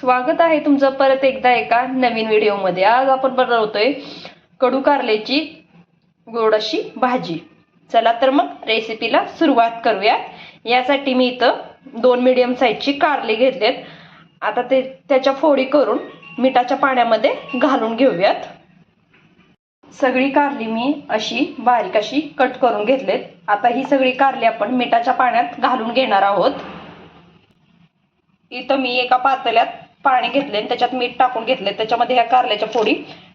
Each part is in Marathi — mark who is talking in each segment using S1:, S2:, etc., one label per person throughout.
S1: स्वागत आहे तुमचं परत एकदा एका नवीन व्हिडिओमध्ये. आज आपण बनवतोय कडू कारल्याची गोड अशी भाजी. चला तर मग रेसिपीला सुरुवात करूयात. यासाठी मी इथं दोन मिडियम साईजची कारले घेतलेत. आता ते त्याच्या फोडी करून मिठाच्या पाण्यामध्ये घालून घेऊयात. सगळी कारली मी अशी बारीक अशी कट करून घेतलेत. आता ही सगळी कारली आपण मिठाच्या पाण्यात घालून घेणार आहोत. इथं मी एका पातेल्यात पाणी घेतले आणि त्याच्यात मीठ टाकून घेतले. त्याच्यामध्ये ह्या कारल्याच्या फोडी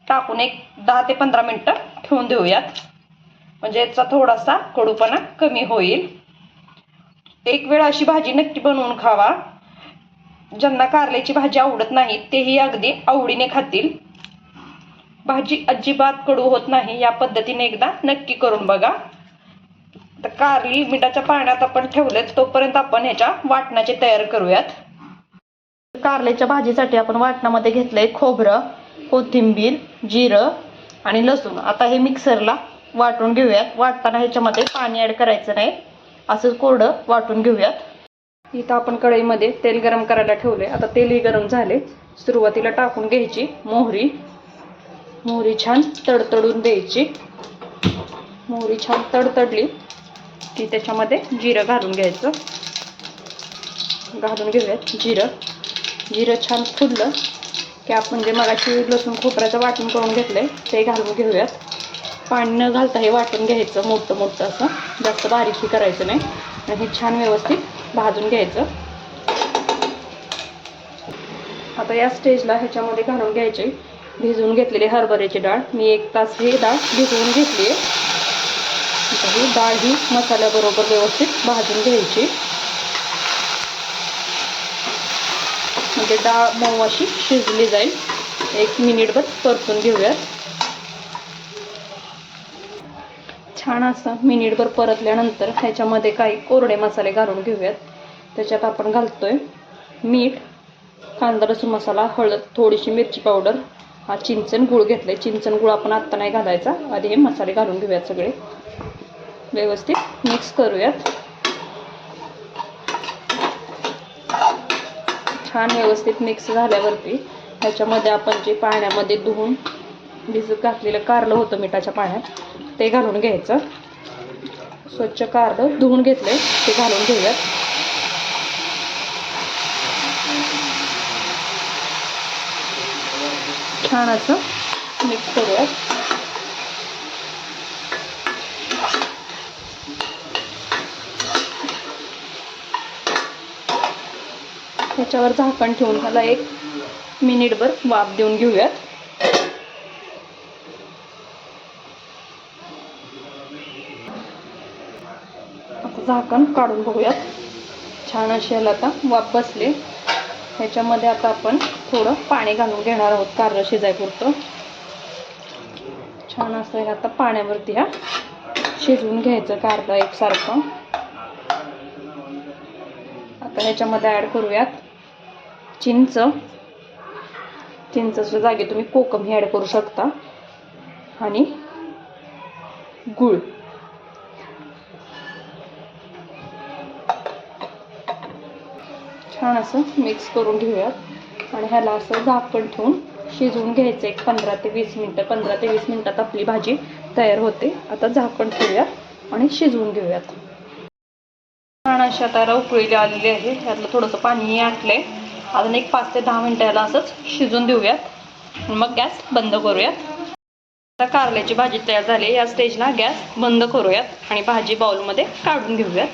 S1: टाकून एक दहा ते पंधरा मिनटं ठेवून देऊयात. म्हणजे याचा थोडासा कडूपणा कमी होईल. एक वेळ अशी भाजी नक्की बनवून खावा. ज्यांना कारल्याची भाजी आवडत नाही तेही अगदी आवडीने खातील. भाजी अजिबात कडू होत नाही या पद्धतीने एकदा नक्की करून बघा. तर कारली मिठाच्या पाण्यात आपण ठेवलेत तोपर्यंत आपण ह्याच्या वाटणाचे तयार करूयात. कारल्याच्या भाजीसाठी आपण वाटणामध्ये घेतलंय खोबरं कोथिंबीर जिरं आणि लसूण. आता हे मिक्सरला वाटून घेऊयात. वाटताना ह्याच्यामध्ये पाणी ॲड करायचं नाही. असं कोरडं वाटून घेऊयात. इथं आपण कढईमध्ये तेल गरम करायला ठेवले आता तेलही गरम झाले सुरुवातीला टाकून घ्यायची मोहरी. मोहरी छान तडतडून द्यायची. मोहरी छान तडतडली की त्याच्यामध्ये जिरं घालून घ्यायचं. घालून घेऊयात जिरं. जिरं छान फुललं की आपण जे मगाशी लसूण खोबऱ्याचं वाटण करून घेतलं आहे ते घालून घेऊयात. पाणी न घालता हे वाटून घ्यायचं मोठं मोठं असं. जास्त बारीकही करायचं नाही. आणि हे छान व्यवस्थित भाजून घ्यायचं. आता या स्टेजला ह्याच्यामध्ये घालून घ्यायचे. भिजवून घेतलेली हरभऱ्याची डाळ. मी एक तास ही डाळ भिजवून घेतली आहे ही डाळ ही मसाल्याबरोबर व्यवस्थित भाजून घ्यायची. म्हणजे डाळ मऊ अशी शिजली जाईल. एक मिनिटभर परतून घेऊयात. छान असं मिनिटभर परतल्यानंतर ह्याच्यामध्ये काही कोरडे मसाले घालून घेऊयात. त्याच्यात आपण घालतोय मीठ कांदा लसूण मसाला हळद थोडीशी मिरची पावडर हा चिंचण गुळ घेतलाय. चिंचण गुळ आपण आत्ता नाही घालायचा. आधी हे मसाले घालून घेऊयात सगळे. व्यवस्थित मिक्स करूयात. छान व्यवस्थित मिक्स झाल्यावरती ह्याच्यामध्ये आपण जे पाण्यामध्ये धुवून भिजत घातलेलं कारलं होतं मिठाच्या पाण्यात ते घालून घ्यायचं. स्वच्छ कारलं धुवून घेतले ते घालून घेऊयात. छान असं मिक्स करूयात. त्याच्यावर झाकण ठेवून त्याला एक मिनिटभर वाफ देऊन घेऊयात. आता झाकण काढून बघूयात. छान अशी याला आता वाफ बसले. ह्याच्यामध्ये आता आपण थोडं पाणी घालून घेणार आहोत कारलं शिजायपुरतं. छान असं हे आता पाण्यावरती ह्या शिजवून घ्यायचं कारलं एकसारखं. आता ह्याच्यामध्ये ॲड करूयात. चिंच. चिंचच्या जागी तुम्ही कोकम हे ॲड करू शकता. आणि गुळ. छान असं मिक्स करून घेऊयात. आणि ह्याला असं झाकण ठेवून शिजवून घ्यायचं एक पंधरा ते वीस मिनटं. पंधरा ते वीस मिनटात आपली भाजी तयार होते. आता झाकण ठेवूया आणि शिजवून घेऊयात. छान अशी आता उकळीला आलेली आहे. ह्यातलं थोडंसं पाणीही आटलंय. अजून एक पाच ते दहा मिनटं याला असंच शिजून देऊयात. मग गॅस बंद करूयात. आता कारल्याची भाजी तयार झाली. या स्टेजला गॅस बंद करूयात आणि भाजी बाउलमध्ये काढून घेऊयात.